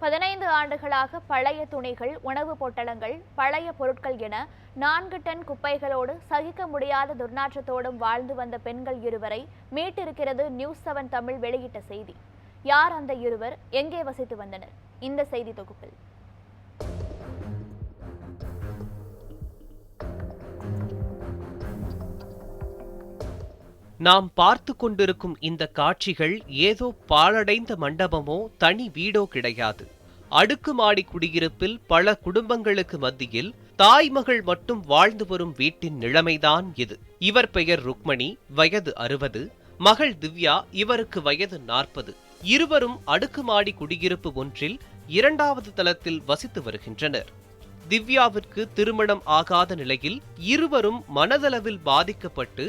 பதினைந்து ஆண்டுகளாக பழைய துணிகள் உணவுப் பொட்டலங்கள் பழைய பொருட்கள் என நான்கு டன் குப்பைகளோடு சகிக்க முடியாத துர்நாற்றத்தோடும் வாழ்ந்து வந்த பெண்கள் இருவரை மீட்டிருக்கிறது நியூஸ் செவன் தமிழ் வெளியிட்ட செய்தி. யார் அந்த இருவர்? எங்கே வசித்து வந்தனர்? இந்த செய்தி தொகுப்பில். நாம் பார்த்து கொண்டிருக்கும் இந்த காட்சிகள் ஏதோ பாழடைந்த மண்டபமோ தனி வீடோ கிடையாது. அடுக்குமாடி குடியிருப்பில் பல குடும்பங்களுக்கு மத்தியில் தாய் மகள் மட்டும் வாழ்ந்து வரும் வீட்டின் நிலைமைதான் இது. இவர் பெயர் ருக்மணி வயது அறுபது. மகள் திவ்யா இவருக்கு வயது நாற்பது. இருவரும் அடுக்குமாடி குடியிருப்பு ஒன்றில் இரண்டாவது தளத்தில் வசித்து வருகின்றனர். திவ்யாவிற்கு திருமணம் ஆகாத நிலையில் இருவரும் மனதளவில் பாதிக்கப்பட்டு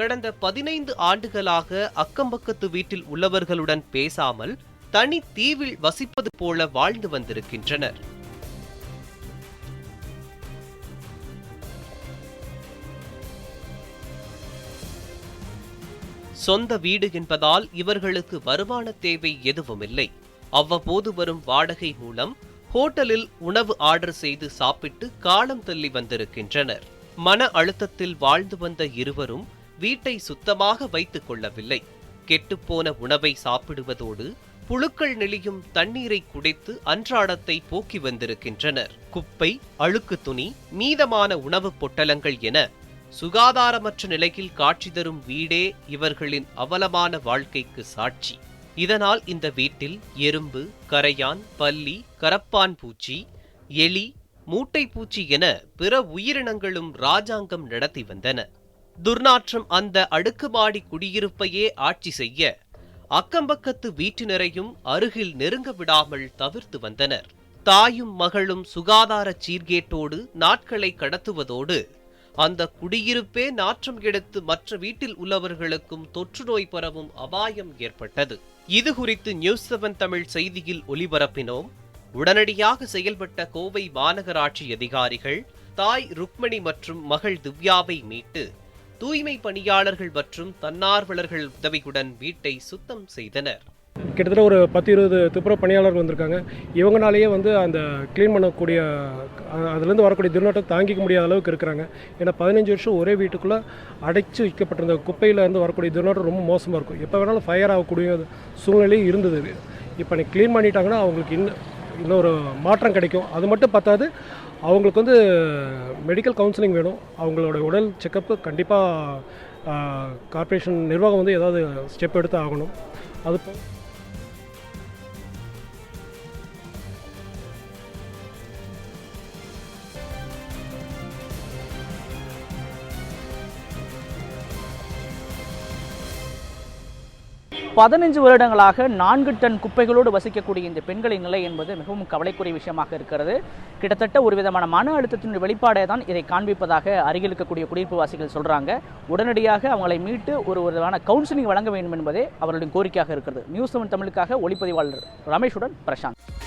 கடந்த பதினைந்து ஆண்டுகளாக அக்கம்பக்கத்து வீட்டில் உள்ளவர்களுடன் பேசாமல் தனி தீவில் வசிப்பது போல வாழ்ந்து வந்திருக்கின்றனர். சொந்த வீடு என்பதால் இவர்களுக்கு வருமான தேவை எதுவுமில்லை. அவ்வப்போது வரும் வாடகை மூலம் ஹோட்டலில் உணவு ஆர்டர் செய்து சாப்பிட்டு காலம் தள்ளி வந்திருக்கின்றனர். மன அழுத்தத்தில் வாழ்ந்து வந்த இருவரும் வீட்டை சுத்தமாக வைத்துக் கொள்ளவில்லை. கெட்டுப்போன உணவை சாப்பிடுவதோடு புழுக்கள் நெளியும் தண்ணீரை குடித்து அன்றாடத்தை போக்கி வந்திருக்கின்றனர். குப்பை அழுக்கு துணி மீதமான உணவுப் பொட்டலங்கள் என சுகாதாரமற்ற நிலையில் காட்சி தரும் வீடே இவர்களின் அவலமான வாழ்க்கைக்கு சாட்சி. இதனால் இந்த வீட்டில் எறும்பு கரையான் பல்லி கரப்பான் பூச்சி எலி மூட்டை பூச்சி என பிற உயிரினங்களும் ராஜாங்கம் நடத்தி வந்தன. துர்நாற்றம் அந்த அடுக்குமாடி குடியிருப்பையே ஆட்சி செய்ய அக்கம்பக்கத்து வீட்டினரையும் அருகில் நெருங்க விடாமல் தவிர்த்து வந்தனர். தாயும் மகளும் சுகாதார சீர்கேட்டோடு நாட்களை கடத்துவதோடு அந்த குடியிருப்பே நாற்றம் எடுத்து மற்ற வீட்டில் உள்ளவர்களுக்கும் தொற்று நோய் பரவும் அபாயம் ஏற்பட்டது. இது குறித்து நியூஸ் செவன் தமிழ் செய்தியில் ஒலிபரப்பினோம். உடனடியாக செயல்பட்ட கோவை மாநகராட்சி அதிகாரிகள் தாய் ருக்மணி மற்றும் மகள் திவ்யாவை மீட்டு தூய்மை பணியாளர்கள் மற்றும் தன்னார்வலர்கள் உதவியுடன் வீட்டை சுத்தம் செய்தனர். கிட்டத்தட்ட ஒரு பத்து இருபது துப்புரவு பணியாளர்கள் வந்திருக்காங்க. இவங்கனாலேயே வந்து அந்த க்ளீன் பண்ணக்கூடிய அதுலேருந்து வரக்கூடிய துர்நாட்டம் தாங்கிக்க முடியாத அளவுக்கு இருக்கிறாங்க. ஏன்னா பதினஞ்சு வருஷம் ஒரே வீட்டுக்குள்ளே அடைச்சு வைக்கப்பட்டிருந்த குப்பையிலேருந்து வரக்கூடிய துர்நாட்டம் ரொம்ப மோசமாக இருக்கும். எப்போ வேணாலும் ஃபயர் ஆகக்கூடிய சூழ்நிலையும் இருந்தது. இப்போ நீ க்ளீன் பண்ணிட்டாங்கன்னா அவங்களுக்கு இன்னும் இன்னொரு மாற்றம் கிடைக்கும். அது மட்டும் பத்தாது அவங்களுக்கு வந்து மெடிக்கல் கவுன்சிலிங் வேணும். அவங்களோட உடல் செக்கப்பு கண்டிப்பாக கார்ப்பரேஷன் நிர்வாகம் வந்து ஏதாவது ஸ்டெப் எடுத்து ஆகணும். அது பதினஞ்சு வருடங்களாக நான்கு டன் குப்பைகளோடு வசிக்கக்கூடிய இந்த பெண்களின் நிலை என்பது மிகவும் கவலைக்குரிய விஷயமாக இருக்கிறது. கிட்டத்தட்ட ஒரு விதமான மன அழுத்தத்தினுடைய வெளிப்பாடே தான் இதை காண்பிப்பதாக அருகில் இருக்கக்கூடிய குடியிருப்பு வாசிகள் சொல்கிறாங்க உடனடியாக அவங்களை மீட்டு ஒரு விதமான கவுன்சிலிங் வழங்க வேண்டும் என்பதே அவர்களுடைய கோரிக்கையாக இருக்கிறது. நியூஸ் செவன் தமிழுக்காக ஒளிப்பதிவாளர் ரமேஷுடன் பிரசாந்த்.